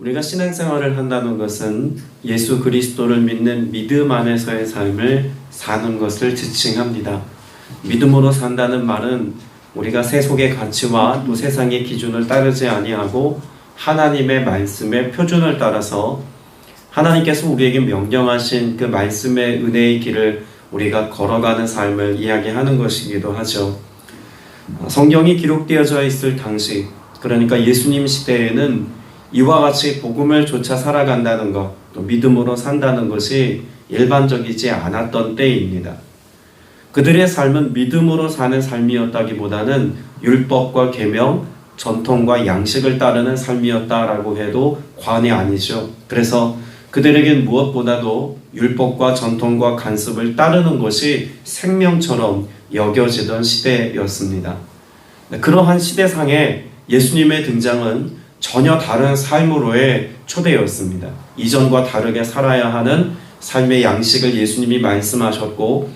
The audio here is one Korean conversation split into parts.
우리가 신앙생활을 한다는 것은 예수 그리스도를 믿는 믿음 안에서의 삶을 사는 것을 지칭합니다. 믿음으로 산다는 말은 우리가 세속의 가치와 또 세상의 기준을 따르지 아니하고 하나님의 말씀의 표준을 따라서 하나님께서 우리에게 명령하신 그 말씀의 은혜의 길을 우리가 걸어가는 삶을 이야기하는 것이기도 하죠. 성경이 기록되어져 있을 당시, 그러니까 예수님 시대에는 이와 같이 복음을 쫓아 살아간다는 것, 또 믿음으로 산다는 것이 일반적이지 않았던 때입니다. 그들의 삶은 믿음으로 사는 삶이었다기보다는 율법과 계명, 전통과 양식을 따르는 삶이었다라고 해도 과언이 아니죠. 그래서 그들에겐 무엇보다도 율법과 전통과 간섭을 따르는 것이 생명처럼 여겨지던 시대였습니다. 그러한 시대상에 예수님의 등장은 전혀 다른 삶으로의 초대였습니다. 이전과 다르게 살아야 하는 삶의 양식을 예수님이 말씀하셨고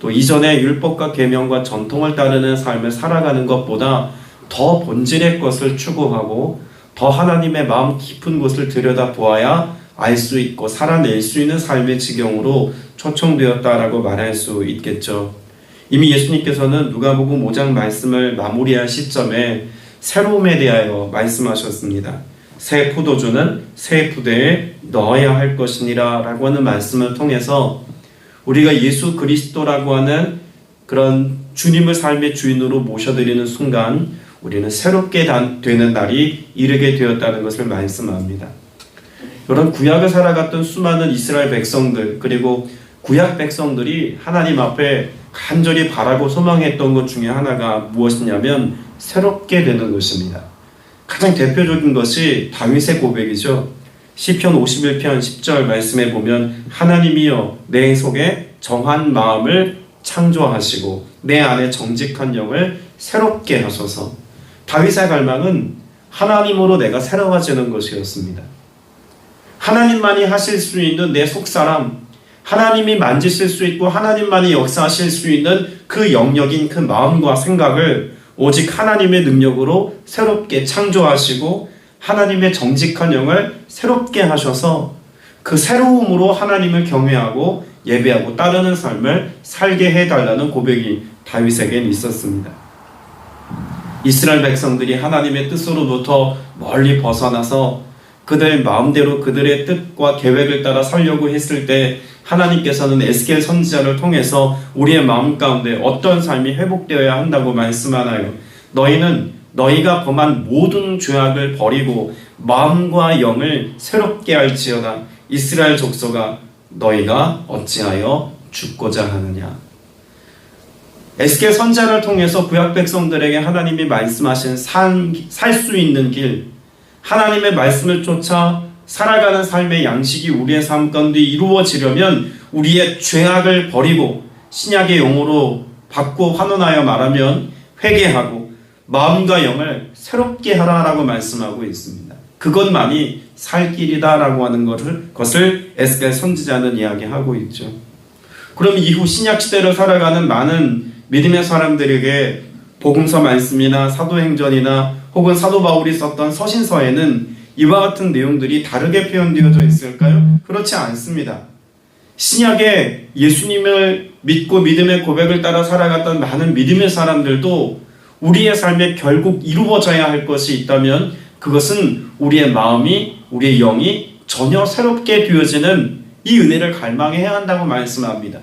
또 이전의 율법과 계명과 전통을 따르는 삶을 살아가는 것보다 더 본질의 것을 추구하고 더 하나님의 마음 깊은 곳을 들여다 보아야 알 수 있고 살아낼 수 있는 삶의 지경으로 초청되었다라고 말할 수 있겠죠. 이미 예수님께서는 누가복음 5장 말씀을 마무리할 시점에 새로움에 대하여 말씀하셨습니다. 새 포도주는 새 부대에 넣어야 할 것이니라 라고 하는 말씀을 통해서 우리가 예수 그리스도라고 하는 그런 주님을 삶의 주인으로 모셔드리는 순간 우리는 새롭게 되는 날이 이르게 되었다는 것을 말씀합니다. 이런 구약을 살아갔던 수많은 이스라엘 백성들 그리고 구약 백성들이 하나님 앞에 간절히 바라고 소망했던 것 중에 하나가 무엇이냐면 새롭게 되는 것입니다. 가장 대표적인 것이 다윗의 고백이죠. 시편 51편 10절 말씀에 보면 하나님이여 내 속에 정한 마음을 창조하시고 내 안에 정직한 영을 새롭게 하소서. 다윗의 갈망은 하나님으로 내가 새로워지는 것이었습니다. 하나님만이 하실 수 있는 내 속사람, 하나님이 만지실 수 있고 하나님만이 역사하실 수 있는 그 영역인 그 마음과 생각을 오직 하나님의 능력으로 새롭게 창조하시고 하나님의 정직한 영을 새롭게 하셔서 그 새로움으로 하나님을 경외하고 예배하고 따르는 삶을 살게 해달라는 고백이 다윗에겐 있었습니다. 이스라엘 백성들이 하나님의 뜻으로부터 멀리 벗어나서 그들 마음대로 그들의 뜻과 계획을 따라 살려고 했을 때 하나님께서는 에스겔 선지자를 통해서 우리의 마음 가운데 어떤 삶이 회복되어야 한다고 말씀하나요? 너희는 너희가 범한 모든 죄악을 버리고 마음과 영을 새롭게 할지어다. 이스라엘 족속아 너희가 어찌하여 죽고자 하느냐? 에스겔 선자를 통해서 구약 백성들에게 하나님이 말씀하신 살 수 있는 길, 하나님의 말씀을 쫓아 살아가는 삶의 양식이 우리의 삶 가운데 이루어지려면 우리의 죄악을 버리고 신약의 용어로 받고 환원하여 말하면 회개하고 마음과 영을 새롭게 하라라고 말씀하고 있습니다. 그것만이 살 길이다라고 하는 것을 것을 에스겔 선지자는 이야기하고 있죠. 그럼 이후 신약 시대를 살아가는 많은 믿음의 사람들에게 복음서 말씀이나 사도행전이나 혹은 사도 바울이 썼던 서신서에는 이와 같은 내용들이 다르게 표현되어져 있을까요? 그렇지 않습니다. 신약에 예수님을 믿고 믿음의 고백을 따라 살아갔던 많은 믿음의 사람들도 우리의 삶에 결국 이루어져야 할 것이 있다면 그것은 우리의 마음이 우리의 영이 전혀 새롭게 되어지는 이 은혜를 갈망해야 한다고 말씀합니다.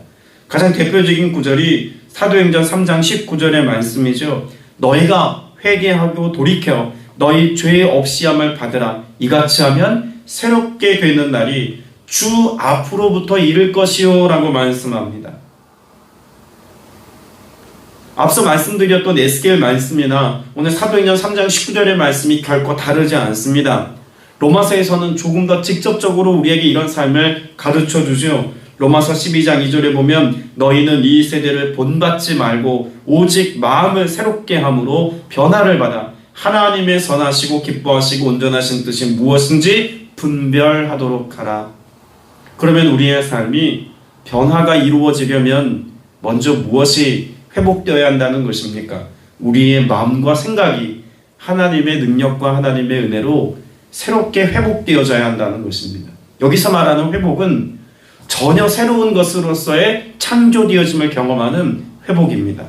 가장 대표적인 구절이 사도행전 3장 19절의 말씀이죠. 너희가 회개하고 돌이켜 너희 죄 없이 함을 받으라. 이같이 하면 새롭게 되는 날이 주 앞으로부터 이를 것이요 라고 말씀합니다. 앞서 말씀드렸던 에스겔 말씀이나 오늘 사도행전 3장 19절의 말씀이 결코 다르지 않습니다. 로마서에서는 조금 더 직접적으로 우리에게 이런 삶을 가르쳐 주죠. 로마서 12장 2절에 보면 너희는 이 세대를 본받지 말고 오직 마음을 새롭게 함으로 변화를 받아 하나님의 선하시고 기뻐하시고 온전하신 뜻이 무엇인지 분별하도록 하라. 그러면 우리의 삶이 변화가 이루어지려면 먼저 무엇이 회복되어야 한다는 것입니까? 우리의 마음과 생각이 하나님의 능력과 하나님의 은혜로 새롭게 회복되어져야 한다는 것입니다. 여기서 말하는 회복은 전혀 새로운 것으로서의 창조되어짐을 경험하는 회복입니다.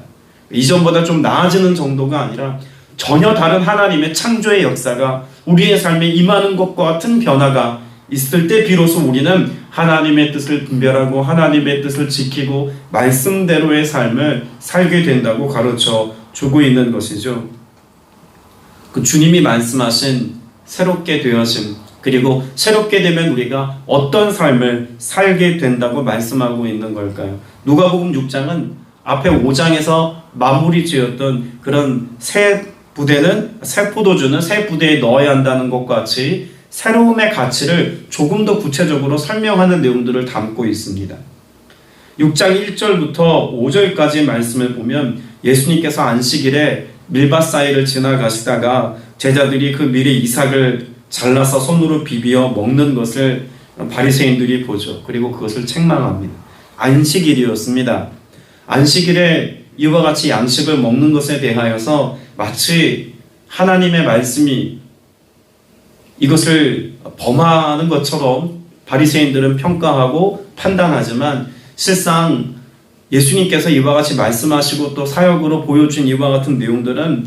이전보다 좀 나아지는 정도가 아니라 전혀 다른 하나님의 창조의 역사가 우리의 삶에 임하는 것과 같은 변화가 있을 때 비로소 우리는 하나님의 뜻을 분별하고 하나님의 뜻을 지키고 말씀대로의 삶을 살게 된다고 가르쳐 주고 있는 것이죠. 그 주님이 말씀하신 새롭게 되어짐 그리고 새롭게 되면 우리가 어떤 삶을 살게 된다고 말씀하고 있는 걸까요? 누가복음 6장은 앞에 5장에서 마무리 지었던 그런 새 부대는 새 포도주는 새 부대에 넣어야 한다는 것과 같이 새로움의 가치를 조금 더 구체적으로 설명하는 내용들을 담고 있습니다. 6장 1절부터 5절까지 말씀을 보면 예수님께서 안식일에 밀밭 사이를 지나가시다가 제자들이 그 밀의 이삭을 잘라서 손으로 비비어 먹는 것을 바리새인들이 보죠. 그리고 그것을 책망합니다. 안식일이었습니다. 안식일에 이와 같이 양식을 먹는 것에 대하여서 마치 하나님의 말씀이 이것을 범하는 것처럼 바리새인들은 평가하고 판단하지만 실상 예수님께서 이와 같이 말씀하시고 또 사역으로 보여준 이와 같은 내용들은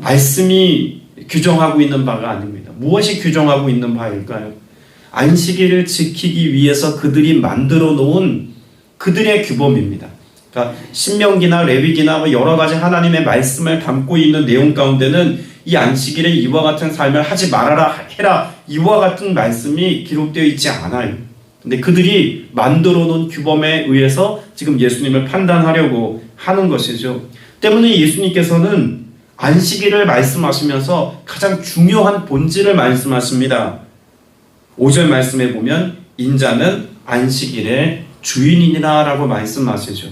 말씀이 규정하고 있는 바가 아닙니다. 무엇이 규정하고 있는 바일까요? 안식일을 지키기 위해서 그들이 만들어 놓은 그들의 규범입니다. 그러니까 신명기나 레위기나 뭐 여러 가지 하나님의 말씀을 담고 있는 내용 가운데는 이 안식일에 이와 같은 삶을 하지 말아라 해라 이와 같은 말씀이 기록되어 있지 않아요. 근데 그들이 만들어 놓은 규범에 의해서 지금 예수님을 판단하려고 하는 것이죠. 때문에 예수님께서는 안식일을 말씀하시면서 가장 중요한 본질을 말씀하십니다. 5절 말씀에 보면 인자는 안식일의 주인이니라라고 말씀하시죠.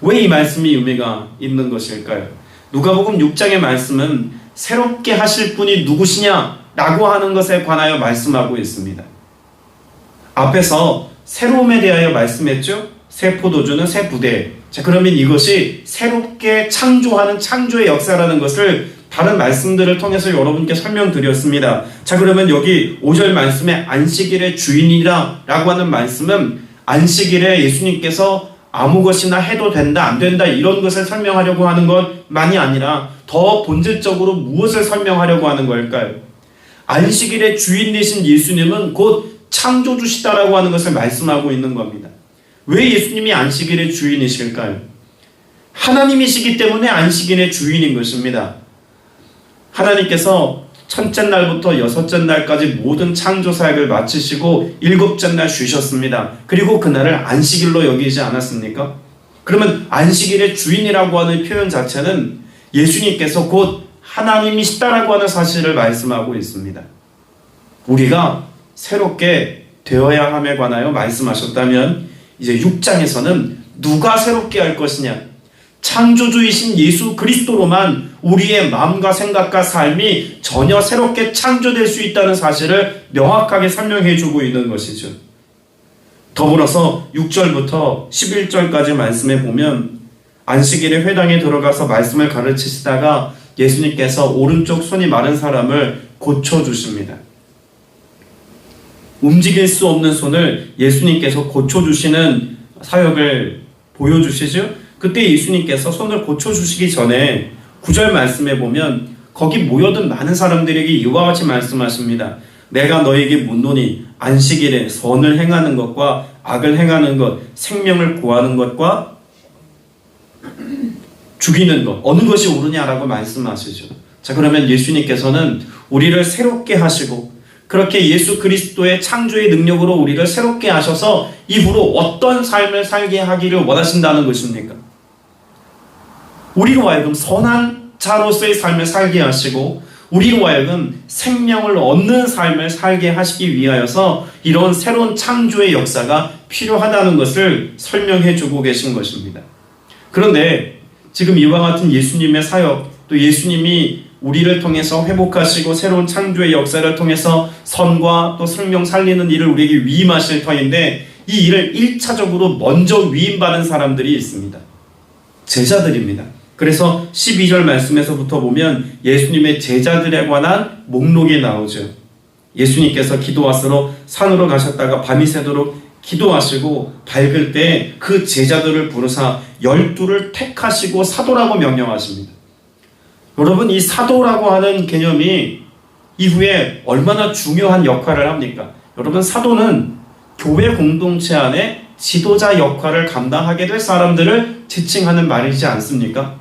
왜 이 말씀이 의미가 있는 것일까요? 누가복음 6장의 말씀은 새롭게 하실 분이 누구시냐라고 하는 것에 관하여 말씀하고 있습니다. 앞에서 새로움에 대하여 말씀했죠. 새 포도주는 새 부대. 자, 그러면 이것이 새롭게 창조하는 창조의 역사라는 것을 다른 말씀들을 통해서 여러분께 설명드렸습니다. 자, 그러면 여기 5절 말씀에 안식일의 주인이라 라고 하는 말씀은 안식일에 예수님께서 아무 것이나 해도 된다, 안 된다, 이런 것을 설명하려고 하는 것만이 아니라 더 본질적으로 무엇을 설명하려고 하는 걸까요? 안식일의 주인 되신 예수님은 곧 창조주시다라고 하는 것을 말씀하고 있는 겁니다. 왜 예수님이 안식일의 주인이실까요? 하나님이시기 때문에 안식일의 주인인 것입니다. 하나님께서 첫째 날부터 여섯째 날까지 모든 창조 사역을 마치시고 일곱째 날 쉬셨습니다. 그리고 그날을 안식일로 여기지 않았습니까? 그러면 안식일의 주인이라고 하는 표현 자체는 예수님께서 곧 하나님이시다라고 하는 사실을 말씀하고 있습니다. 우리가 새롭게 되어야 함에 관하여 말씀하셨다면 이제 6장에서는 누가 새롭게 할 것이냐 창조주이신 예수 그리스도로만 우리의 마음과 생각과 삶이 전혀 새롭게 창조될 수 있다는 사실을 명확하게 설명해 주고 있는 것이죠. 더불어서 6절부터 11절까지 말씀에 보면 안식일에 회당에 들어가서 말씀을 가르치시다가 예수님께서 오른쪽 손이 마른 사람을 고쳐 주십니다. 움직일 수 없는 손을 예수님께서 고쳐 주시는 사역을 보여 주시죠. 그때 예수님께서 손을 고쳐주시기 전에 구절 말씀에 보면 거기 모여든 많은 사람들에게 이와 같이 말씀하십니다. 내가 너에게 묻노니 안식일에 선을 행하는 것과 악을 행하는 것, 생명을 구하는 것과 죽이는 것, 어느 것이 옳으냐라고 말씀하시죠. 자, 그러면 예수님께서는 우리를 새롭게 하시고 그렇게 예수 그리스도의 창조의 능력으로 우리를 새롭게 하셔서 이후로 어떤 삶을 살게 하기를 원하신다는 것입니까? 우리로 하여금 선한 자로서의 삶을 살게 하시고 우리로 하여금 생명을 얻는 삶을 살게 하시기 위하여서 이런 새로운 창조의 역사가 필요하다는 것을 설명해 주고 계신 것입니다. 그런데 지금 이와 같은 예수님의 사역, 또 예수님이 우리를 통해서 회복하시고 새로운 창조의 역사를 통해서 선과 또 생명 살리는 일을 우리에게 위임하실 터인데 이 일을 1차적으로 먼저 위임받은 사람들이 있습니다. 제자들입니다. 그래서 12절 말씀에서부터 보면 예수님의 제자들에 관한 목록이 나오죠. 예수님께서 기도하시러 산으로 가셨다가 밤이 새도록 기도하시고 밝을 때 그 제자들을 부르사 열두를 택하시고 사도라고 명령하십니다. 여러분 이 사도라고 하는 개념이 이후에 얼마나 중요한 역할을 합니까? 여러분 사도는 교회 공동체 안에 지도자 역할을 감당하게 될 사람들을 지칭하는 말이지 않습니까?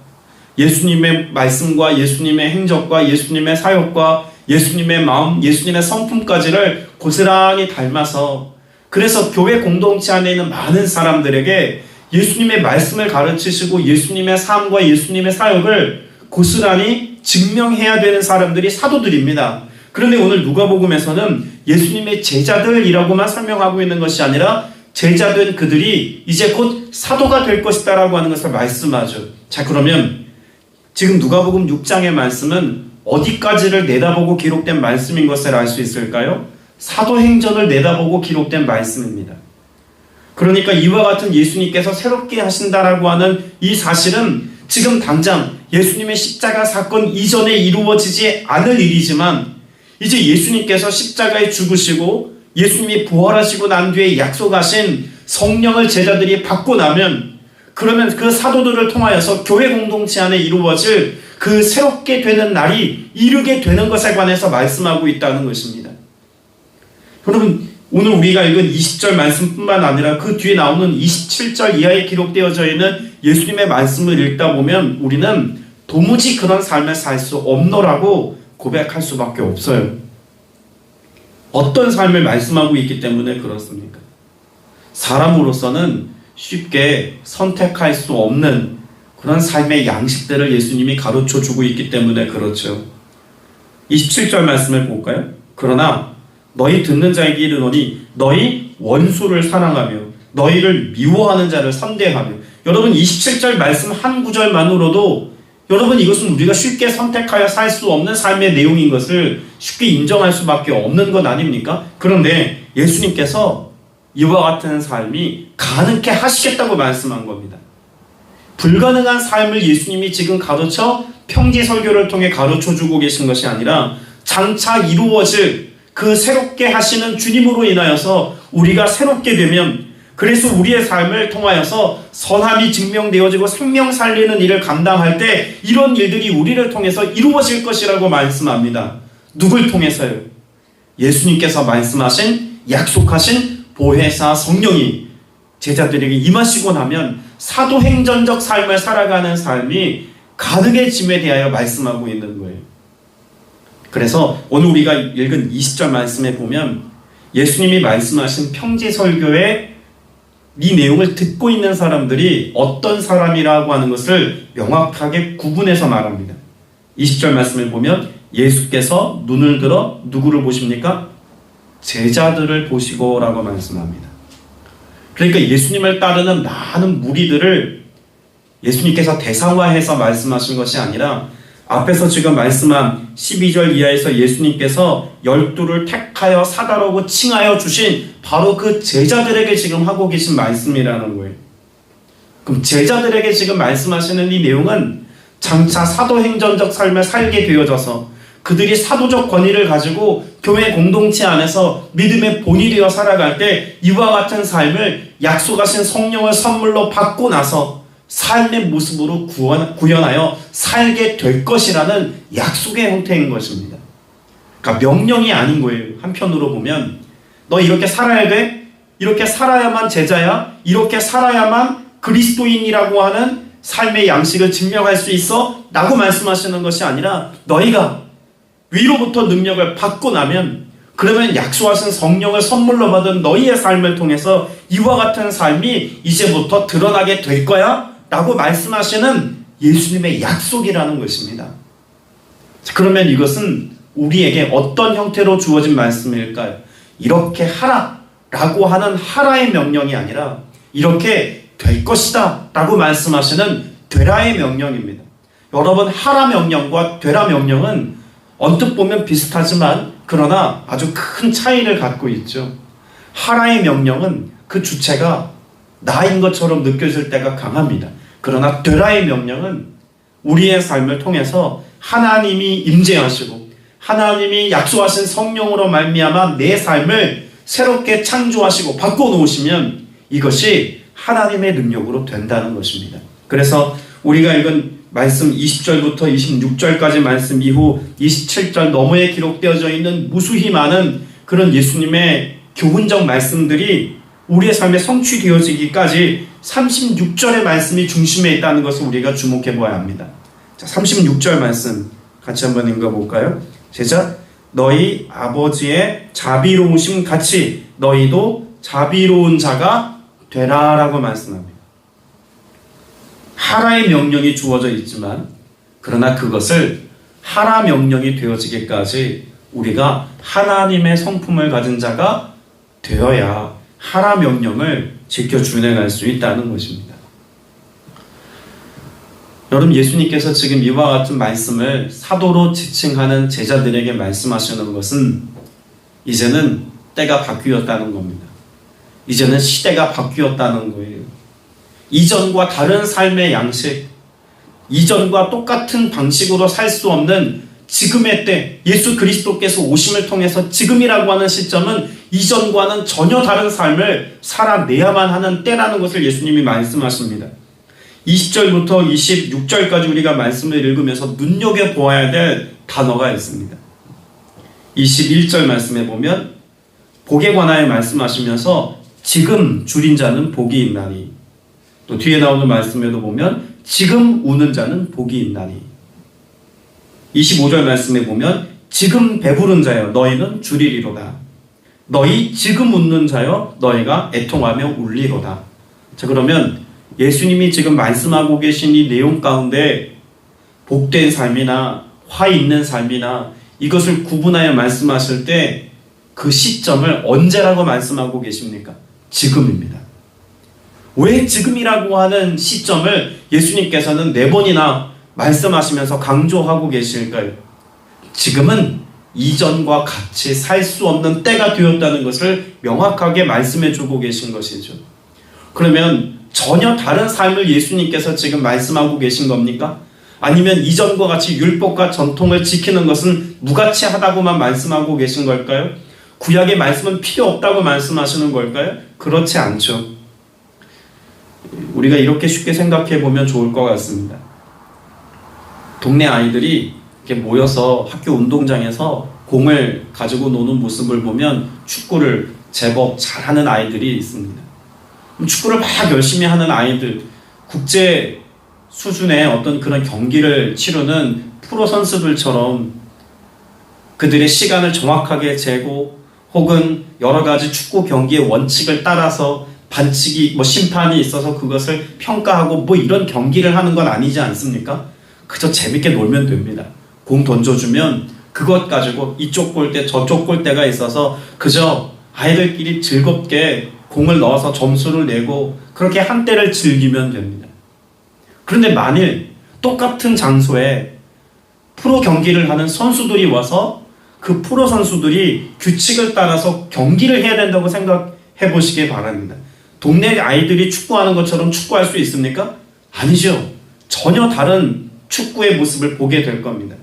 예수님의 말씀과 예수님의 행적과 예수님의 사역과 예수님의 마음, 예수님의 성품까지를 고스란히 닮아서 그래서 교회 공동체 안에 있는 많은 사람들에게 예수님의 말씀을 가르치시고 예수님의 삶과 예수님의 사역을 고스란히 증명해야 되는 사람들이 사도들입니다. 그런데 오늘 누가복음에서는 예수님의 제자들이라고만 설명하고 있는 것이 아니라 제자된 그들이 이제 곧 사도가 될 것이다라고 하는 것을 말씀하죠. 자, 그러면 지금 누가복음 6장의 말씀은 어디까지를 내다보고 기록된 말씀인 것을 알 수 있을까요? 사도행전을 내다보고 기록된 말씀입니다. 그러니까 이와 같은 예수님께서 새롭게 하신다라고 하는 이 사실은 지금 당장 예수님의 십자가 사건 이전에 이루어지지 않을 일이지만 이제 예수님께서 십자가에 죽으시고 예수님이 부활하시고 난 뒤에 약속하신 성령을 제자들이 받고 나면 그러면 그 사도들을 통하여서 교회 공동체 안에 이루어질 그 새롭게 되는 날이 이르게 되는 것에 관해서 말씀하고 있다는 것입니다. 여러분 오늘 우리가 읽은 20절 말씀뿐만 아니라 그 뒤에 나오는 27절 이하에 기록되어져 있는 예수님의 말씀을 읽다 보면 우리는 도무지 그런 삶을 살 수 없노라고 고백할 수밖에 없어요. 어떤 삶을 말씀하고 있기 때문에 그렇습니까? 사람으로서는 쉽게 선택할 수 없는 그런 삶의 양식들을 예수님이 가르쳐 주고 있기 때문에 그렇죠. 27절 말씀을 볼까요? 그러나 너희 듣는 자에게 이르노니 너희 원수를 사랑하며 너희를 미워하는 자를 선대하며 여러분 27절 말씀 한 구절만으로도 여러분 이것은 우리가 쉽게 선택하여 살 수 없는 삶의 내용인 것을 쉽게 인정할 수밖에 없는 것 아닙니까? 그런데 예수님께서 이와 같은 삶이 가능케 하시겠다고 말씀한 겁니다. 불가능한 삶을 예수님이 지금 가르쳐 평지 설교를 통해 가르쳐 주고 계신 것이 아니라 장차 이루어질 그 새롭게 하시는 주님으로 인하여서 우리가 새롭게 되면 그래서 우리의 삶을 통하여서 선함이 증명되어지고 생명 살리는 일을 감당할 때 이런 일들이 우리를 통해서 이루어질 것이라고 말씀합니다. 누굴 통해서요? 예수님께서 말씀하신 약속하신 보혜사 성령이 제자들에게 임하시고 나면 사도행전적 삶을 살아가는 삶이 가능해짐에 대하여 말씀하고 있는 거예요. 그래서 오늘 우리가 읽은 20절 말씀에 보면 예수님이 말씀하신 평지 설교의 이 내용을 듣고 있는 사람들이 어떤 사람이라고 하는 것을 명확하게 구분해서 말합니다. 20절 말씀을 보면 예수께서 눈을 들어 누구를 보십니까? 제자들을 보시고 라고 말씀합니다. 그러니까 예수님을 따르는 많은 무리들을 예수님께서 대상화해서 말씀하신 것이 아니라 앞에서 지금 말씀한 12절 이하에서 예수님께서 열두를 택하여 사다라고 칭하여 주신 바로 그 제자들에게 지금 하고 계신 말씀이라는 거예요. 그럼 제자들에게 지금 말씀하시는 이 내용은 장차 사도행전적 삶을 살게 되어져서 그들이 사도적 권위를 가지고 교회 공동체 안에서 믿음의 본이 되어 살아갈 때 이와 같은 삶을 약속하신 성령을 선물로 받고 나서 삶의 모습으로 구원, 구현하여 살게 될 것이라는 약속의 형태인 것입니다. 그러니까 명령이 아닌 거예요. 한편으로 보면 너 이렇게 살아야 돼. 이렇게 살아야만 제자야. 이렇게 살아야만 그리스도인이라고 하는 삶의 양식을 증명할 수 있어. 라고 말씀하시는 것이 아니라 너희가 위로부터 능력을 받고 나면 그러면 약속하신 성령을 선물로 받은 너희의 삶을 통해서 이와 같은 삶이 이제부터 드러나게 될 거야. 라고 말씀하시는 예수님의 약속이라는 것입니다. 그러면 이것은 우리에게 어떤 형태로 주어진 말씀일까요? 이렇게 하라 라고 하는 하라의 명령이 아니라 이렇게 될 것이다 라고 말씀하시는 되라의 명령입니다. 여러분 하라 명령과 되라 명령은 언뜻 보면 비슷하지만 그러나 아주 큰 차이를 갖고 있죠. 하라의 명령은 그 주체가 나인 것처럼 느껴질 때가 강합니다. 그러나 되라의 명령은 우리의 삶을 통해서 하나님이 임재하시고 하나님이 약속하신 성령으로 말미암아 내 삶을 새롭게 창조하시고 바꿔 놓으시면 이것이 하나님의 능력으로 된다는 것입니다. 그래서 우리가 읽은 말씀 20절부터 26절까지 말씀 이후 27절 너머에 기록되어져 있는 무수히 많은 그런 예수님의 교훈적 말씀들이 우리의 삶에 성취되어지기까지 36절의 말씀이 중심에 있다는 것을 우리가 주목해 보아야 합니다. 자, 36절 말씀 같이 한번 읽어 볼까요? 제자 너희 아버지의 자비로우심 같이 너희도 자비로운 자가 되라라고 말씀합니다. 하라의 명령이 주어져 있지만 그러나 그것을 하라 명령이 되어지기까지 우리가 하나님의 성품을 가진 자가 되어야 하라 명령을 지켜 준행할 수 있다는 것입니다. 여러분 예수님께서 지금 이와 같은 말씀을 사도로 지칭하는 제자들에게 말씀하시는 것은 이제는 때가 바뀌었다는 겁니다. 이제는 시대가 바뀌었다는 거예요. 이전과 다른 삶의 양식, 이전과 똑같은 방식으로 살 수 없는 지금의 때, 예수 그리스도께서 오심을 통해서 지금이라고 하는 시점은 이전과는 전혀 다른 삶을 살아내야만 하는 때라는 것을 예수님이 말씀하십니다. 20절부터 26절까지 우리가 말씀을 읽으면서 눈여겨보아야 될 단어가 있습니다. 21절 말씀에 보면 복에 관하여 말씀하시면서 지금 줄인 자는 복이 있나니 또 뒤에 나오는 말씀에도 보면 지금 우는 자는 복이 있나니 25절 말씀에 보면 지금 배부른 자여 너희는 줄이리로다 너희 지금 웃는 자여 너희가 애통하며 울리로다 자 그러면 예수님이 지금 말씀하고 계신 이 내용 가운데 복된 삶이나 화 있는 삶이나 이것을 구분하여 말씀하실 때 그 시점을 언제라고 말씀하고 계십니까? 지금입니다. 왜 지금이라고 하는 시점을 예수님께서는 네 번이나 말씀하시면서 강조하고 계실까요? 지금은 이전과 같이 살 수 없는 때가 되었다는 것을 명확하게 말씀해 주고 계신 것이죠. 그러면 전혀 다른 삶을 예수님께서 지금 말씀하고 계신 겁니까? 아니면 이전과 같이 율법과 전통을 지키는 것은 무가치하다고만 말씀하고 계신 걸까요? 구약의 말씀은 필요 없다고 말씀하시는 걸까요? 그렇지 않죠. 우리가 이렇게 쉽게 생각해 보면 좋을 것 같습니다. 동네 아이들이 이렇게 모여서 학교 운동장에서 공을 가지고 노는 모습을 보면 축구를 제법 잘하는 아이들이 있습니다. 축구를 막 열심히 하는 아이들, 국제 수준의 어떤 그런 경기를 치르는 프로 선수들처럼 그들의 시간을 정확하게 재고 혹은 여러 가지 축구 경기의 원칙을 따라서 반칙이 뭐 심판이 있어서 그것을 평가하고 뭐 이런 경기를 하는 건 아니지 않습니까? 그저 재밌게 놀면 됩니다. 공 던져주면 그것 가지고 이쪽 골대 저쪽 골대가 있어서 그저 아이들끼리 즐겁게 공을 넣어서 점수를 내고 그렇게 한때를 즐기면 됩니다. 그런데 만일 똑같은 장소에 프로 경기를 하는 선수들이 와서 그 프로 선수들이 규칙을 따라서 경기를 해야 된다고 생각해 보시기 바랍니다. 동네 아이들이 축구하는 것처럼 축구할 수 있습니까? 아니죠. 전혀 다른 축구의 모습을 보게 될 겁니다.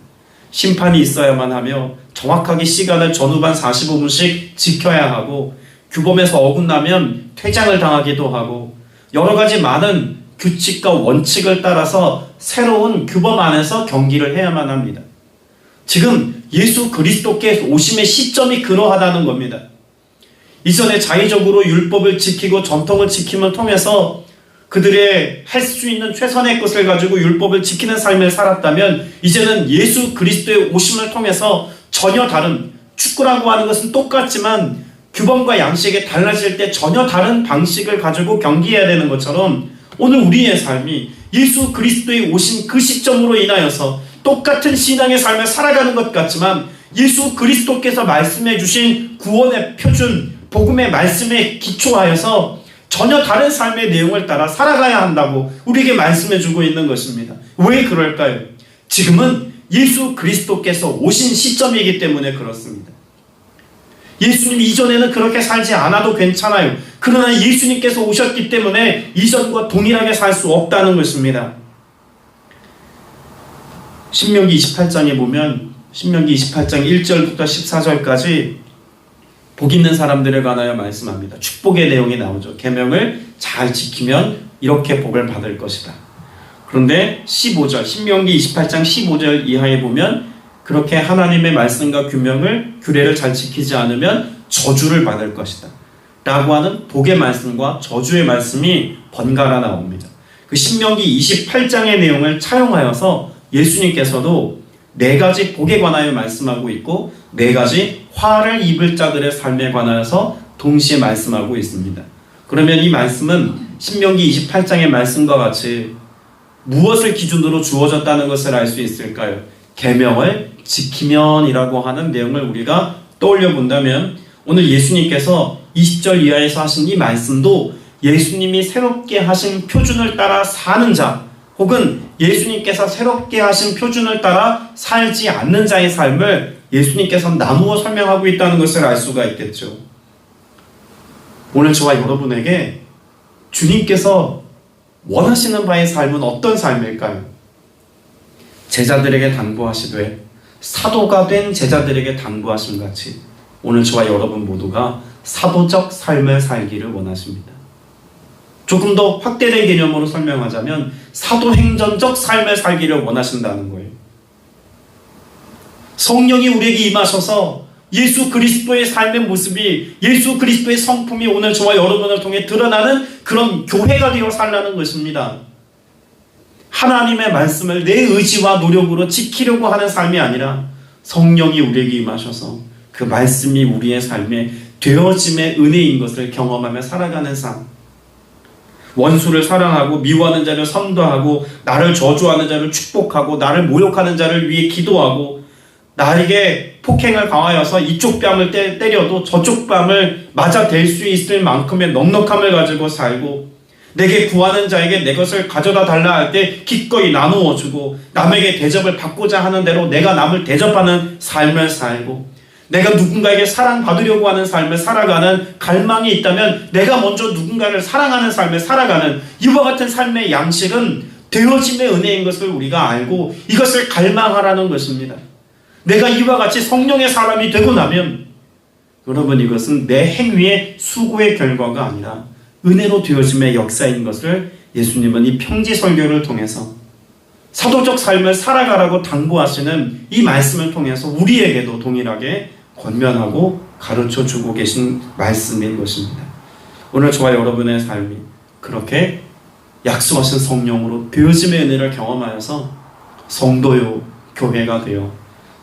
심판이 있어야만 하며 정확하게 시간을 전후반 45분씩 지켜야 하고 규범에서 어긋나면 퇴장을 당하기도 하고 여러 가지 많은 규칙과 원칙을 따라서 새로운 규범 안에서 경기를 해야만 합니다. 지금 예수 그리스도께 오심의 시점이 그러하다는 겁니다. 이전에 자의적으로 율법을 지키고 전통을 지킴을 통해서 그들의 할 수 있는 최선의 것을 가지고 율법을 지키는 삶을 살았다면 이제는 예수 그리스도의 오심을 통해서 전혀 다른 축구라고 하는 것은 똑같지만 규범과 양식이 달라질 때 전혀 다른 방식을 가지고 경기해야 되는 것처럼 오늘 우리의 삶이 예수 그리스도의 오신 그 시점으로 인하여서 똑같은 신앙의 삶을 살아가는 것 같지만 예수 그리스도께서 말씀해 주신 구원의 표준 복음의 말씀에 기초하여서 전혀 다른 삶의 내용을 따라 살아가야 한다고 우리에게 말씀해 주고 있는 것입니다. 왜 그럴까요? 지금은 예수 그리스도께서 오신 시점이기 때문에 그렇습니다. 예수님 이전에는 그렇게 살지 않아도 괜찮아요. 그러나 예수님께서 오셨기 때문에 이전과 동일하게 살 수 없다는 것입니다. 신명기 28장에 보면 신명기 28장 1절부터 14절까지 복 있는 사람들에 관하여 말씀합니다. 축복의 내용이 나오죠. 계명을 잘 지키면 이렇게 복을 받을 것이다. 그런데 15절 신명기 28장 15절 이하에 보면 그렇게 하나님의 말씀과 규명을 규례를 잘 지키지 않으면 저주를 받을 것이다. 라고 하는 복의 말씀과 저주의 말씀이 번갈아 나옵니다. 그 신명기 28장의 내용을 차용하여서 예수님께서도 네 가지 복에 관하여 말씀하고 있고 네 가지 화를 입을 자들의 삶에 관하여서 동시에 말씀하고 있습니다. 그러면 이 말씀은 신명기 28장의 말씀과 같이 무엇을 기준으로 주어졌다는 것을 알 수 있을까요? 계명을 지키면이라고 하는 내용을 우리가 떠올려 본다면 오늘 예수님께서 20절 이하에서 하신 이 말씀도 예수님이 새롭게 하신 표준을 따라 사는 자 혹은 예수님께서 새롭게 하신 표준을 따라 살지 않는 자의 삶을 예수님께서 나누어 설명하고 있다는 것을 알 수가 있겠죠. 오늘 저와 여러분에게 주님께서 원하시는 바의 삶은 어떤 삶일까요? 제자들에게 당부하시되 사도가 된 제자들에게 당부하신 같이 오늘 저와 여러분 모두가 사도적 삶을 살기를 원하십니다. 조금 더 확대된 개념으로 설명하자면 사도행전적 삶을 살기를 원하신다는 거예요. 성령이 우리에게 임하셔서 예수 그리스도의 삶의 모습이 예수 그리스도의 성품이 오늘 저와 여러분을 통해 드러나는 그런 교회가 되어 살라는 것입니다. 하나님의 말씀을 내 의지와 노력으로 지키려고 하는 삶이 아니라 성령이 우리에게 임하셔서 그 말씀이 우리의 삶에 되어짐의 은혜인 것을 경험하며 살아가는 삶. 원수를 사랑하고 미워하는 자를 선도하고 나를 저주하는 자를 축복하고 나를 모욕하는 자를 위해 기도하고 나에게 폭행을 강하여서 이쪽 뺨을 때, 때려도 저쪽 뺨을 맞아 댈 수 있을 만큼의 넉넉함을 가지고 살고 내게 구하는 자에게 내 것을 가져다 달라 할 때 기꺼이 나누어 주고 남에게 대접을 받고자 하는 대로 내가 남을 대접하는 삶을 살고 내가 누군가에게 사랑받으려고 하는 삶을 살아가는 갈망이 있다면 내가 먼저 누군가를 사랑하는 삶을 살아가는 이와 같은 삶의 양식은 되어짐의 은혜인 것을 우리가 알고 이것을 갈망하라는 것입니다. 내가 이와 같이 성령의 사람이 되고 나면 여러분 이것은 내 행위의 수고의 결과가 아니라 은혜로 되어짐의 역사인 것을 예수님은 이 평지 설교를 통해서 사도적 삶을 살아가라고 당부하시는 이 말씀을 통해서 우리에게도 동일하게 권면하고 가르쳐 주고 계신 말씀인 것입니다. 오늘 저와 여러분의 삶이 그렇게 약속하신 성령으로 되어짐의 은혜를 경험하여서 성도요 교회가 되어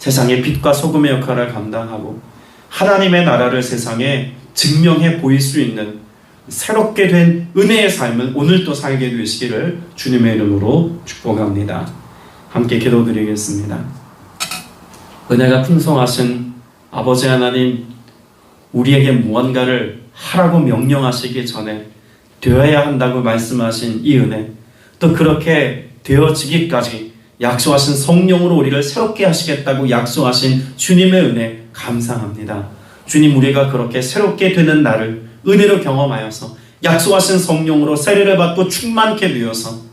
세상의 빛과 소금의 역할을 감당하고 하나님의 나라를 세상에 증명해 보일 수 있는 새롭게 된 은혜의 삶을 오늘도 살게 되시기를 주님의 이름으로 축복합니다. 함께 기도드리겠습니다. 은혜가 풍성하신 아버지 하나님, 우리에게 무언가를 하라고 명령하시기 전에 되어야 한다고 말씀하신 이 은혜, 또 그렇게 되어지기까지 약속하신 성령으로 우리를 새롭게 하시겠다고 약속하신 주님의 은혜 감사합니다. 주님 우리가 그렇게 새롭게 되는 날을 은혜로 경험하여서 약속하신 성령으로 세례를 받고 충만케 되어서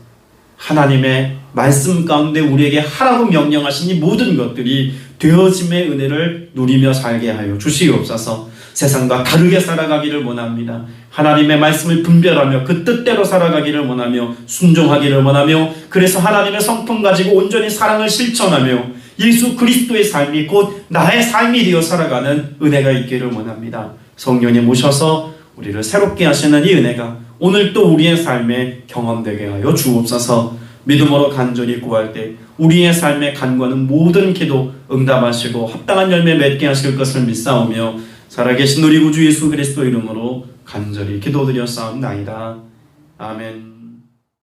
하나님의 말씀 가운데 우리에게 하라고 명령하신 이 모든 것들이 되어짐의 은혜를 누리며 살게 하여 주시옵소서 세상과 다르게 살아가기를 원합니다. 하나님의 말씀을 분별하며 그 뜻대로 살아가기를 원하며 순종하기를 원하며 그래서 하나님의 성품 가지고 온전히 사랑을 실천하며 예수 그리스도의 삶이 곧 나의 삶이 되어 살아가는 은혜가 있기를 원합니다. 성령님 오셔서 우리를 새롭게 하시는 이 은혜가 오늘 또 우리의 삶에 경험되게 하여 주옵소서 믿음으로 간절히 구할 때 우리의 삶에 간과는 모든 기도 응답하시고 합당한 열매 맺게 하실 것을 믿사오며 살아계신 우리 구주 예수 그리스도 이름으로 간절히 기도드렸사옵나이다. 아멘.